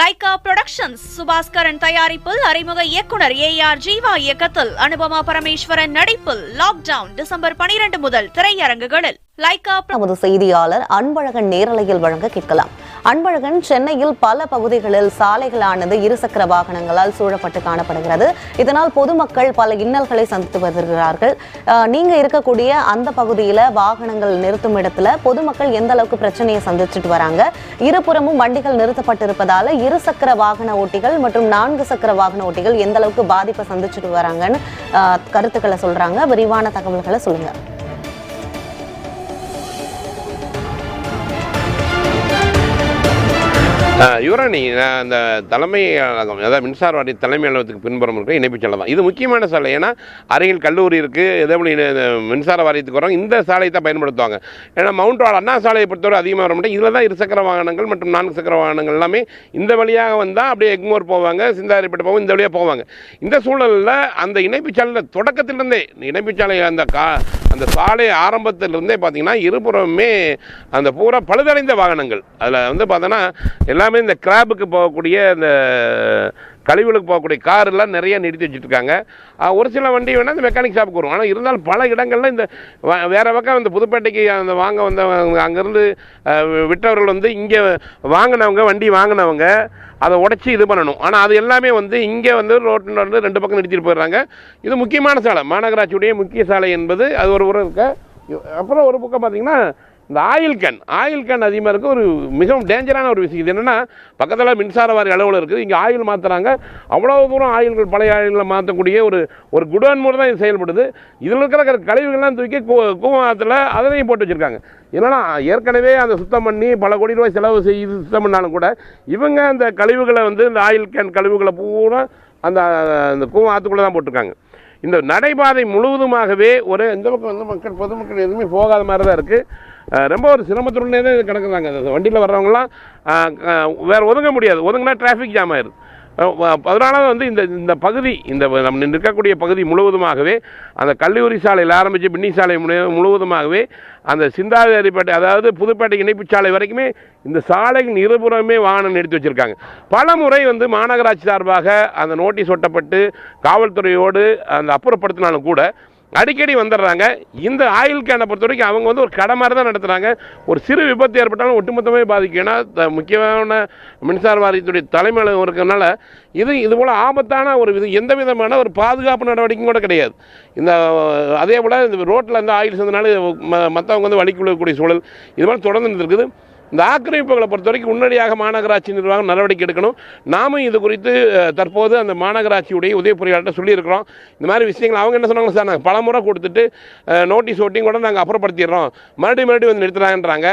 Lyca productions Subaskaran தயாரிப்பில் அறிமுக இயக்குனர் ஏ ஆர் ஜீவா இயக்கத்தில் அனுபமா பரமேஸ்வரன் நடிப்பில் லாக்டவுன் டிசம்பர் பனிரெண்டு முதல் திரையரங்குகளில். லைகா நமது செய்தியாளர் அன்பழகன் நேரலையில் வழங்க கேட்கலாம். அன்பழகன் சென்னையில் பல பகுதிகளில் சாலைகளானது இருசக்கர வாகனங்களால் சூழப்பட்டு காணப்படுகிறது. இதனால் பொதுமக்கள் பல இன்னல்களை சந்தித்து வருகிறார்கள். நீங்க இருக்கக்கூடிய அந்த பகுதியில வாகனங்கள் நிறுத்தும் இடத்துல பொதுமக்கள் எந்த அளவுக்கு பிரச்சனையை சந்திச்சுட்டு வராங்க? இருபுறமும் வண்டிகள் நிறுத்தப்பட்டிருப்பதால இருசக்கர வாகன ஓட்டிகள் மற்றும் நான்கு சக்கர வாகன ஓட்டிகள் எந்த அளவுக்கு பாதிப்பை சந்திச்சுட்டு வராங்கன்னு கருத்துக்களை சொல்றாங்க. விரிவான தகவல்களை சொல்லுங்க. யுரணி அந்த தலைமை அலுவலகம், அதாவது மின்சார வாரிய தலைமை அலுவலகத்துக்கு பின்புறம் இருக்கிற இணைப்பு சாலை தான். இது முக்கியமான சாலை. ஏன்னா அருகில் கல்லூரி இருக்குது இதே போல மின்சார வாரியத்துக்கு வரோம் இந்த சாலையை தான் பயன்படுத்துவாங்க. ஏன்னா மவுண்ட் ரோடு அண்ணா சாலையை பொறுத்தவரை அதிகமாக வர மாட்டேன் இதில் தான் இருசக்கர வாகனங்கள் மற்றும் நான்கு சக்கர வாகனங்கள் எல்லாமே இந்த வழியாக வந்தால் அப்படியே எக்மோர் போவாங்க சிந்தாரிப்பட்டு போவாங்க இந்த வழியாக போவாங்க. இந்த சூழலில் அந்த இணைப்பு சாலையில் தொடக்கத்திலிருந்தே இணைப்பு சாலை அந்த கா அந்த சாலை ஆரம்பத்திலிருந்தே பார்த்தீங்கன்னா இருபுறமே அந்த பூரா பழுதடைந்த வாகனங்கள். அதில் வந்து பார்த்தோன்னா எல்லாமே இந்த கிராபுக்கு போகக்கூடிய இந்த கழிவுகளுக்கு போகக்கூடிய காரெல்லாம் நிறைய நிறுத்தி வச்சுருக்காங்க ஒரு சில வண்டி வேணால் இந்த மெக்கானிக் ஷாப்புக்கு வரும் ஆனால் இருந்தாலும் பல இடங்களில் இந்த வ- பக்கம் இந்த புதுப்பேட்டைக்கு அந்த வாங்க வந்த அங்கேருந்து விட்டவர்கள் வந்து இங்கே வாங்கினவங்க வண்டி வாங்கினவங்க அதை உடச்சி இது பண்ணணும். ஆனால் அது எல்லாமே வந்து இங்கே வந்து ரோட்டில் வந்து ரெண்டு பக்கம் நிறுத்திட்டு போயிடுறாங்க. இது முக்கியமான சாலை. மாநகராட்சியுடைய முக்கிய சாலை என்பது அது ஒரு உரம் இருக்க அப்புறம் ஒரு பக்கம் பார்த்திங்கன்னா இந்த ஆயில் கேன் ஆயில் கேன் அதிகமாக இருக்குது ஒரு மிகவும் டேஞ்சரான ஒரு விஷயம். இது என்னென்னா பக்கத்தில் மின்சார வாரி அளவில் இருக்குது. இங்கே ஆயில் மாற்றுறாங்க அவ்வளோ தூரம் ஆயில்கள் பழைய ஆயில்களை மாற்றக்கூடிய ஒரு ஒரு குடோன் மூலம் தான் இது செயல்படுது. இதில் இருக்கிற கழிவுகள்லாம் தூக்கி கூ- கூவத்தில் அதனையும் போட்டு வச்சுருக்காங்க. என்னன்னா ஏற்கனவே அந்த சுத்தம் பண்ணி பல கோடி ரூபாய் செலவு செய்து சுத்தம் பண்ணாலும் கூட இவங்க அந்த கழிவுகளை வந்து இந்த ஆயில் கேன் கழிவுகளை பூரா அந்த அந்த கூவம் ஆற்றுக்குள்ளே தான் போட்டிருக்காங்க. இந்த நடைபாதை முழுவதுமாகவே ஒரு எந்த பக்கம் வந்து மக்கள் பொதுமக்கள் எதுவுமே போகாத மாதிரி தான் இருக்குது ரொம்ப ஒரு சிரமத்துடனே தான் இது கிடக்குறாங்க. அந்த வண்டியில் வர்றவங்களாம் வேறு ஒதுங்க முடியாது. ஒதுங்கினா டிராஃபிக் ஜாம் ஆயிடுது அதனால வந்து இந்த இந்த பகுதி இந்த நம்ம நிற்கக்கூடிய பகுதி முழுவதுமாகவே அந்த கல்லூரி சாலையில் ஆரம்பித்து பின்னி சாலை முழு- முழுவதுமாகவே அந்த சிந்தாதிரிப்பேட்டை அதாவது புதுப்பேட்டை இணைப்பு சாலை வரைக்குமே இந்த சாலையின் இருபுறமே வாகனம் நிறுத்தி வச்சுருக்காங்க. பல முறை வந்து மாநகராட்சி சார்பாக அந்த நோட்டீஸ் ஒட்டப்பட்டு காவல்துறையோடு அந்த அப்புறப்படுத்தினாலும் கூட அடிக்கடி வந்துடுறாங்க. இந்த ஆயில் கேனை பொறுத்த வரைக்கும் அவங்க வந்து ஒரு கடை மாதிரி தான் நடத்துகிறாங்க ஒரு சிறு விபத்து ஏற்பட்டாலும் ஒட்டுமொத்தமே பாதிக்கும். ஏன்னா முக்கியமான மின்சார வாரியத்துடைய தலைமையிலும் அலுவலகம் இருக்கிறதுனால இது இது போல் ஆபத்தான ஒரு இது எந்த விதமான ஒரு பாதுகாப்பு நடவடிக்கையும் கூட கிடையாது. இந்த அதே போல் இந்த ரோட்டில் இந்த ஆயில் சேர்ந்தனால மற்றவங்க வந்து வலிக்குள்ளக்கூடிய சூழல் இது மாதிரி தொடர்ந்து இருக்குது இந்த ஆக்கிரமிப்புகளை பொறுத்த வரைக்கும் உடனடியாக மாநகராட்சி நிர்வாகம் நடவடிக்கை எடுக்கணும். நாமும் இது குறித்து தற்போது அந்த மாநகராட்சியுடைய உதவி பொறியாளர்கிட்ட சொல்லியிருக்கிறோம். இந்த மாதிரி விஷயங்கள் அவங்க என்ன சொன்னாங்க சார் நாங்கள் பலமுறை கொடுத்துட்டு நோட்டீஸ் ஓட்டிங் கூட நாங்கள் அப்புறப்படுத்திடுறோம். மறுபடியும் மறுபடியும் வந்து நிறுத்துறாங்கன்றாங்க.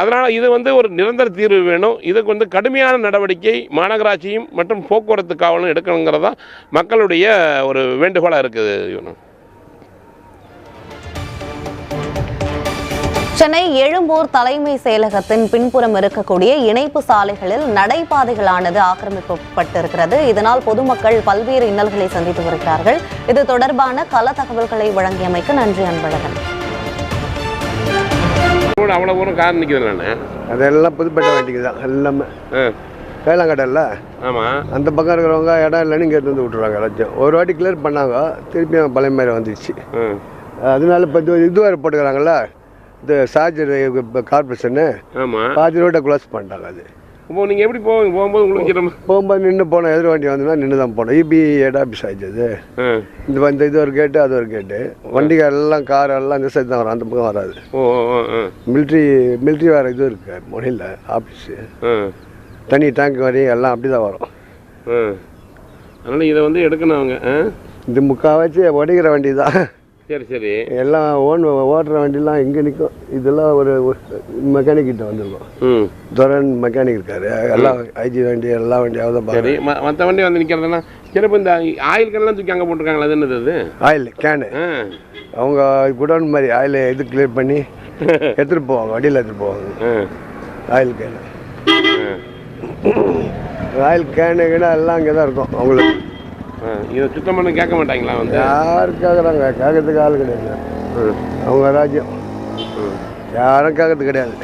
அதனால் இது வந்து ஒரு நிரந்தர தீர்வு வேணும். இதுக்கு வந்து கடுமையான நடவடிக்கை மாநகராட்சியும் மற்றும் போக்குவரத்து காவலும் எடுக்கணுங்கிறது தான் மக்களுடைய ஒரு வேண்டுகோளாக இருக்குது சென்னை எழும்பூர் தலைமை செயலகத்தின் பின்புறம் இருக்கக்கூடிய இணைப்பு சாலைகளில் நடைபாதைகளானது ஆக்கிரமிக்கப்பட்டிருக்கிறது. இதனால் பொதுமக்கள் பல்வேறு இன்னல்களை சந்தித்து வருகிறார்கள். இது தொடர்பான கள தகவல்களை வழங்கியமைக்கு நன்றி அன்பழகன். அவ்வளோ தூரம் கார் அதெல்லாம் புதுப்பேட்டை வண்டிக்கு தான் எல்லாமே. வேளாங்கடல்ல ஆமாம் அந்த பக்கம் இருக்கிறவங்க இடம் இல்லைன்னு இங்கே எடுத்து வந்து விட்ருவாங்க எல்லாத்தையும். ஒரு வாட்டி கிளியர் பண்ணாங்க திருப்பி பழைய மாதிரி வந்துடுச்சு ம் அதனால இப்போ இது இது வேறு போட்டுக்கிறாங்கல்ல? இது சார்ஜர் கார்பரேஷனு ஆமாம் பாதி ரோட்டை க்ளோஸ் பண்ணிட்டாங்க அது. இப்போ நீங்கள் எப்படி போவீங்க? போகும்போது உங்களுக்கு போகும்போது நின்று போனோம். எதிர் வண்டி வந்துன்னா நின்று தான் போனோம். இபி ஹெட் ஆஃபீஸ் ஆயிடுச்சு அது? இந்த இந்த இது ஒரு கேட்டு அது ஒரு கேட்டு. வண்டிகள் எல்லாம் கார் எல்லாம் இந்த சைடு தான் வரும். அந்த பக்கம் வராது. ஓ மிலிட்ரி மிலிட்ரி வேறு இது இருக்குது முனையில் ஆஃபீஸு தண்ணி டேங்க் வரி எல்லாம் அப்படி தான் வரும். அதனால் இதை வந்து எடுக்கணும் அவங்க இது முக்கால்வாசி உடைக்கிற வண்டி தான் சரி சரி. எல்லாம் ஓன் ஓட்டுற வண்டிலாம் இங்கே நிற்கும் இதெல்லாம் ஒரு மெக்கானிக் கிட்ட வந்திருக்கும். ம். துரன் மெக்கானிக் இருக்காரு. எல்லாம் ஐஜி வண்டி எல்லா வண்டியாவது தான் சரி மற்ற வண்டி வந்து நிற்கிறதெல்லாம் சரி இப்போ இந்த ஆயில் கல்லாம் தூக்கி அங்கே போட்டிருக்காங்களா? அது என்னது அது? Oil can. அவங்க குடோன் மாதிரி ஆயில் இது கிளியர் பண்ணி எடுத்துகிட்டு போவாங்க வண்டியில் எடுத்துகிட்டு போவாங்க. Oil can. ஆயில் கேனு எல்லாம் அங்கே தான் இருக்கும். அவங்களுக்கு. இதை சுத்தம் பண்ண கேட்க மாட்டாங்களா வந்து? யார் கேட்குறாங்க. கேட்கறதுக்கு ஆள் கிடையாது. அவங்க ராஜ்யம். யாரும் கேட்கறது கிடையாது.